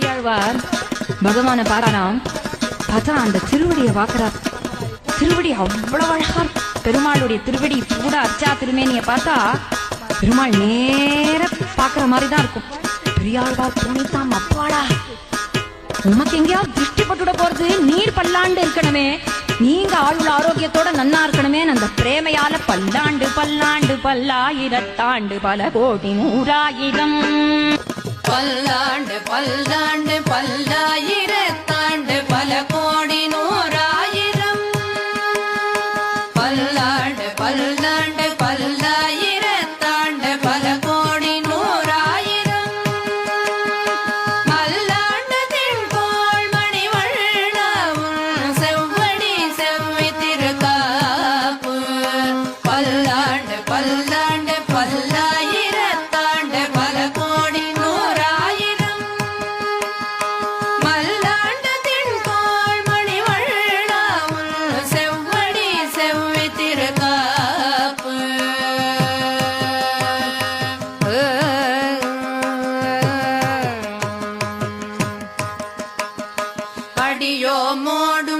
பெரியாழ்வார் பகவான பாராராம் பார்த்தா அந்த திருவடியை பார்க்கறார். திருவடி அவ்வளவு அழகா பெருமாளுடைய திருவடி கூட அச்சா திருமேனிய பார்த்தா பெருமாள் நேர பாக்குற மாதிரி தான் இருக்கும். பெரியாழ்வார் புனிதாம் அப்பாடா. உமக்கு எங்கேயாவது திருஷ்டி பட்டுட போறது? நீர் பல்லாண்டு இருக்கணுமே. நீங்க ஆளுள்ள ஆரோக்கியத்தோட நன்னா இருக்கணுமே. அந்த பிரேமையால பல்லாண்டு பல்லாண்டு பல்லாயிரத்தாண்டு பல கோடி நூறாயிரம். பல்ல செவ்வி பல்லாண்டு பல்லாண்டு பல்லாயிரத்தாண்டு பல கோடி நூறாயிரம். மல்லாண்டு தின்கோள் மணிவண்ணாவும் செவ்வடி செவ்வி திருக்காப்பு. அடியோ மோடும்